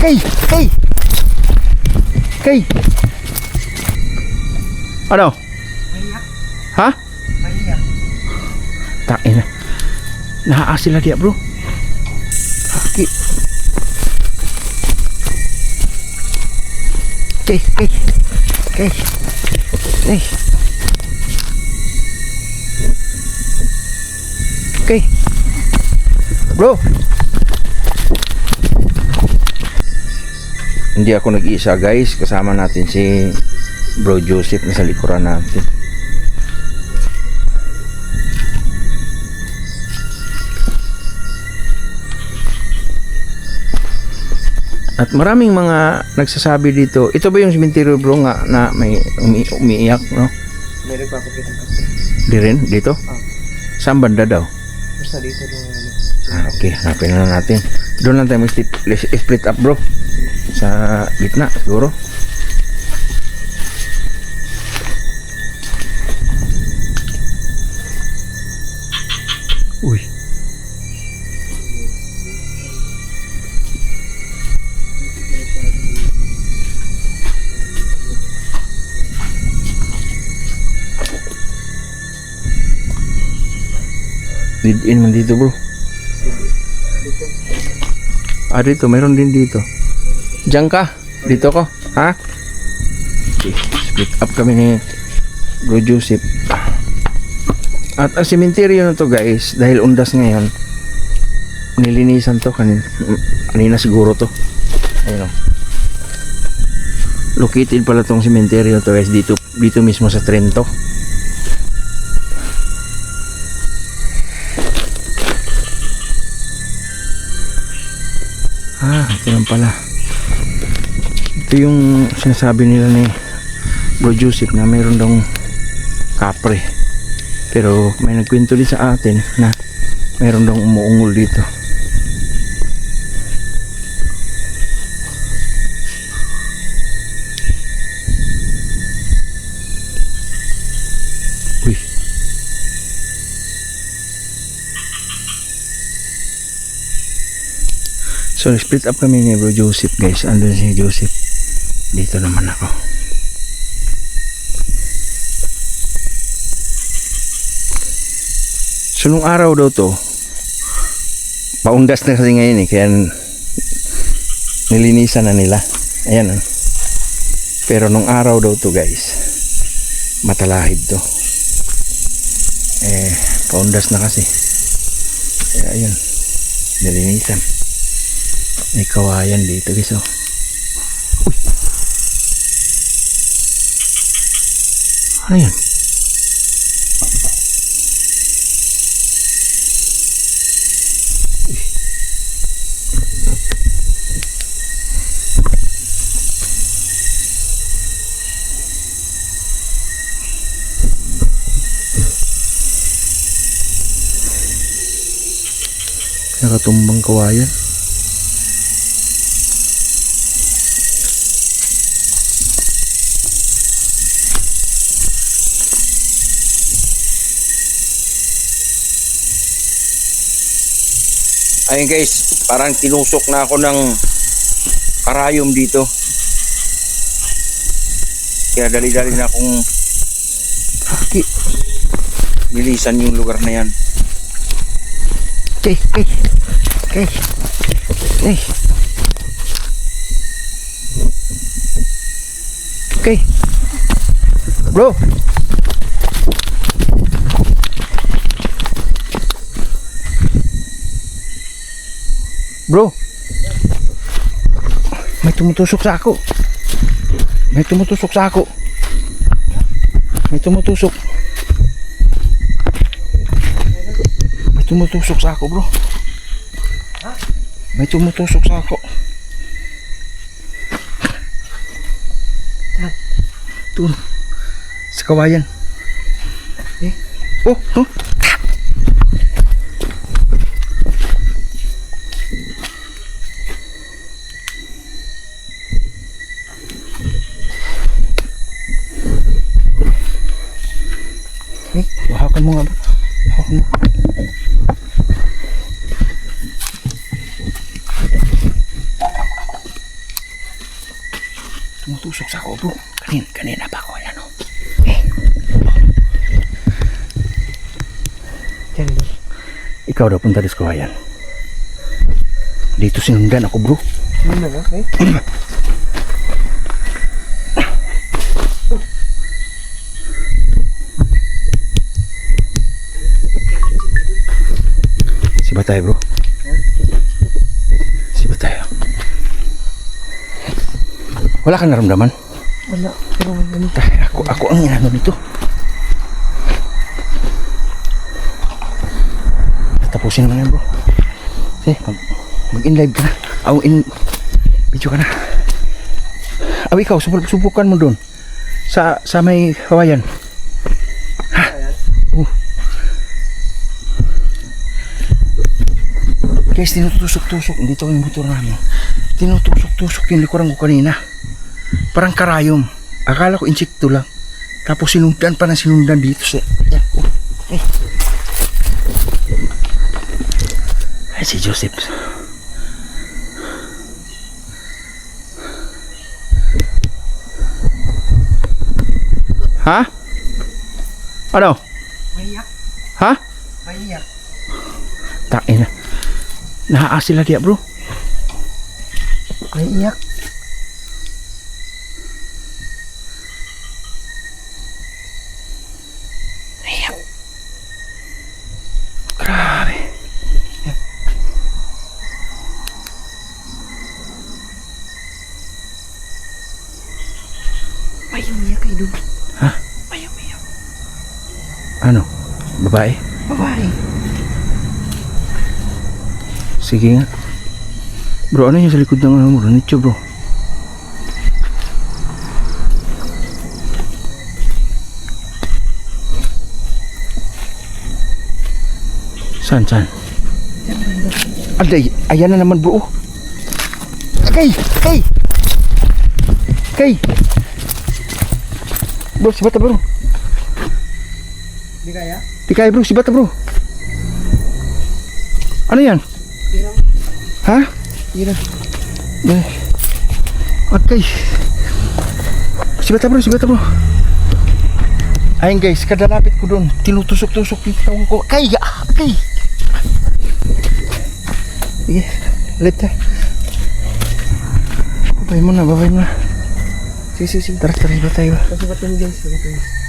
Kay! Kay! Kay! Ano? Ha? Tain na. Naaasi lagi bro. Kaki. Kay, kay. Kay. Kay. Kay. Bro. Hindi ako nag-iisa guys. Kasama natin si Bro Joseph na sa likuran natin. At maraming mga nagsasabi dito, ito ba yung cemetery bro nga na may umi umiiyak, no? May nagpapakita ka. Di rin, dito? Ah. Saan banda daw? Basta dito nung ano. Ah, okay, hanapin na natin. Doon lang tayo mag-split split up bro. Sa gitna, siguro. Uy. Lead in man dito bro. Ah, dito. Meron din dito. Diyan ka. Dito ko. Ha? Okay. Split up kami ni Bro Joseph. At ang cemetery na to guys, dahil undas ngayon, nilinisan to kanin, kanina siguro to. Ayun o. Located pala tong cemetery na to guys, dito, dito mismo sa Trento. Ah, ito lang pala. Ito yung sinasabi nila ni Bro Joseph na mayroon daw kapre. Pero may nagkwento din sa atin na mayroon daw umuungol dito. Uy. So, split up kami ni Bro Joseph guys. Andun si Joseph. Dito naman ako. So, nung araw daw to, paundas na kasi ngayon eh. Kaya nilinisan na nila. Ayan oh. Pero nung araw daw to guys, matalahib to. Eh, paundas na kasi. Kaya ayun, nilinisan. May kawayan dito guys oh. Ano yan? Nakatumbang kawayan. Ayun guys, parang tinusok na ako ng karayom dito. Kaya dali-dali na akong nilisan yung lugar na yan. Okay, okay, okay. Okay. Okay. Bro. Bro. May tumutusok sa ako. May tumutusok sa ako. May tumutusok. May tumutusok sa ako, bro. May tumutusok sa ako. Doon. Sa kawayan. Eh? Oh, oh. Eh, hawakan mo nga ba? Hawakan mo. Tumutusok sa ako bro. Kanina, kanina pa ako. Ayan o. Diyan bro. Ikaw daw punta dito kawayan. Dito sinundan ako bro. Eh? Batay bro. Si Batay. oh. Wala ka naramdaman? Wala. Pero ano? Ako, ako ang inano nito. Tapusin naman yan bro. Sige, mag, mag-in live ka na. Aw, in video ka na. Aw, ikaw, subuk subukan mo doon. Sa, sa may kawayan. Ha? Oh. Guys, tinutusok-tusok. Dito yung motor namin. Tinutusok-tusok yung likuran ko kanina. Parang karayom. Akala ko insekto lang. Tapos sinundan pa na sinundan dito sa... Yan. Oh. Eh. Ay, si Joseph. Ha? Ano? Mahiyak. Ha? Mahiyak. Takin na. Naaa sila diya bro. May umiyak. Ano? Babae? Babae. Sige nga. Bro, ano yung sa likod ng ano mo? Nicho bro. Saan, saan? Alday, ayan na naman bro. Kay! Kay! Kay! Bro, si Bata bro. Hindi kaya? Di kaya bro, si Bata bro. Ano yan? Hirang. Ha? Hirang. Eh. Okay. Si Bata bro, si Bata bro. Ayun guys, kada lapit ko doon, tinutusok-tusok yung tawang ko. Kay! ah, Kay! Sige, lift tayo. Babay mo na, babay mo na. Sige, sige, sige. Tara, tara, iba tayo. Kasi ba't yung guys? Sige, sige.